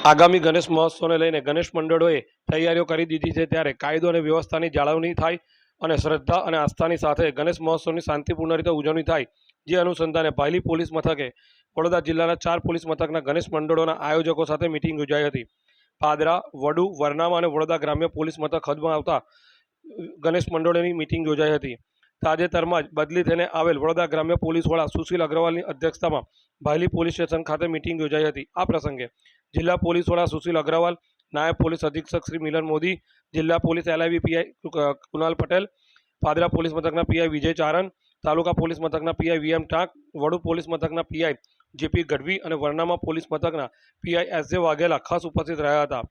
આગામી ગણેશ મહોત્સવને લઈને ગણેશ મંડળોએ તૈયારીઓ કરી દીધી છે ત્યારે કાયદો અને વ્યવસ્થાની જાળવણી થાય અને શ્રદ્ધા અને આસ્થાની સાથે ગણેશ મહોત્સવની શાંતિપૂર્ણ રીતે ઉજવણી થાય, જે અનુસંધાને ભાયલી પોલીસ મથકે, વડોદરા જિલ્લાના ચાર પોલીસ મથકના ગણેશ મંડળોના આયોજકો સાથે મિટિંગ યોજાઈ હતી. પાદરા, વડુ, વરનામા અને વડોદરા ગ્રામ્ય પોલીસ મથક હદમાં આવતા ગણેશ મંડળોની મિટિંગ યોજાઈ હતી. તાજેતરમાં જ બદલી થઈને આવેલ વડોદરા ગ્રામ્ય પોલીસ વડા સુશીલ અગ્રવાલની અધ્યક્ષતામાં ભાયલી પોલીસ સ્ટેશન ખાતે મિટિંગ યોજાઈ હતી. આ પ્રસંગે જિલ્લા પોલીસ વડા સુશીલ અગ્રવાલ, નાયબ પોલીસ અધિક્ષક શ્રી મિલન મોદી, જિલ્લા police LIB PI Kunal Patel, Padra police મથકના પીઆઈ વિજય ચારણ, તાલુકા પોલીસ મથકના PI VM Tank Vadu police મથકના પીઆઈ જેપી ગઢવી અને વરનામા પોલીસ મથકના પીઆઈ એસ જે વાઘેલા ખાસ ઉપસ્થિત રહ્યા હતા.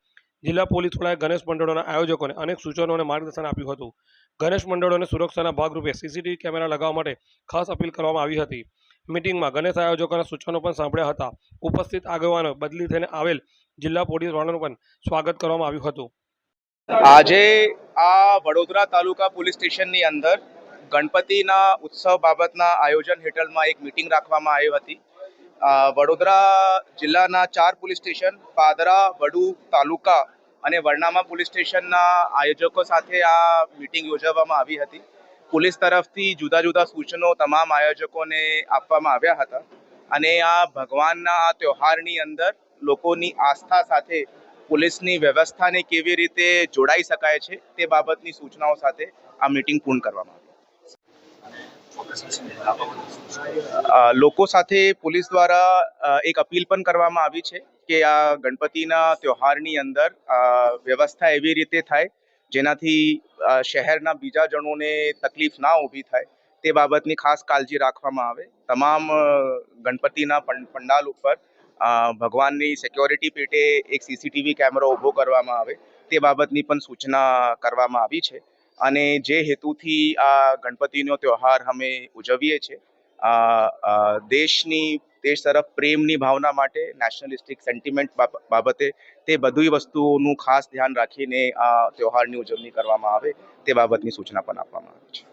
જિલ્લા પોલીસ વડાએ ગણેશ મંડળોના આયોજકોને અનેક સૂચનો અને માર્ગદર્શન આપ્યું હતું. ગણેશ મંડળોને સુરક્ષાના ભાગરૂપે સીસીટીવી કેમેરા લગાવવા માટે ખાસ અપીલ કરવામાં આવી હતી. મિટિંગમાં ગણેશ આયોજકોના સૂચનો પણ સાંભળ્યા હતા. ઉપસ્થિત આગેવાનો બદલી થઈને આવેલ જિલ્લા પોલીસ વડાનું પણ સ્વાગત કરવામાં આવ્યું હતું. આજે આ વડોદરા તાલુકા પોલીસ સ્ટેશનની અંદર ગણપતિના ઉત્સવ બાબતના આયોજન હેઠળમાં એક મિટિંગ રાખવામાં આવી હતી. વડોદરા જિલ્લાના ચાર પોલીસ સ્ટેશન, પાદરા, વડુ, તાલુકા અને વરનામા પોલીસ સ્ટેશનના આયોજકો સાથે આ મિટિંગ યોજવામાં આવી હતી. પોલીસ તરફથી જુદા જુદા સૂચનો તમામ આયોજકોને આપવામાં આવ્યા હતા. અને આ ભગવાનના આ તહેવારની અંદર લોકોની આસ્થા સાથે પોલીસની વ્યવસ્થાને કેવી રીતે જોડાઈ શકાય છે તે બાબતની સૂચનાઓ સાથે આ મિટિંગ પૂર્ણ કરવામાં આવી. લોકો સાથે પોલીસ દ્વારા એક અપીલ પણ કરવામાં આવી છે કે આ ગણપતિના તહેવારની અંદર વ્યવસ્થા એવી રીતે થાય જેનાથી શહેરના બીજા જણોને તકલીફ ના ઊભી થાય તે બાબતની ખાસ કાળજી રાખવામાં આવે. તમામ ગણપતિના પંડાલ ઉપર ભગવાનની સિક્યોરિટી પેટે એક સીસીટીવી કેમેરો ઊભો કરવામાં આવે. તે બાબતની પણ સૂચના કરવામાં આવી છે. અને જે હેતુથી આ ગણપતિનો તહેવાર અમે ઉજવીએ છીએ દેશની દેશ તરફ પ્રેમની ભાવના માટે નેશનલિસ્ટિક સેન્ટિમેન્ટ બાબતે તે બધી વસ્તુઓનું ખાસ ધ્યાન રાખીને આ તહેવારની ઉજવણી કરવામાં આવે, તે બાબતની સૂચના પણ આપવામાં આવી છે.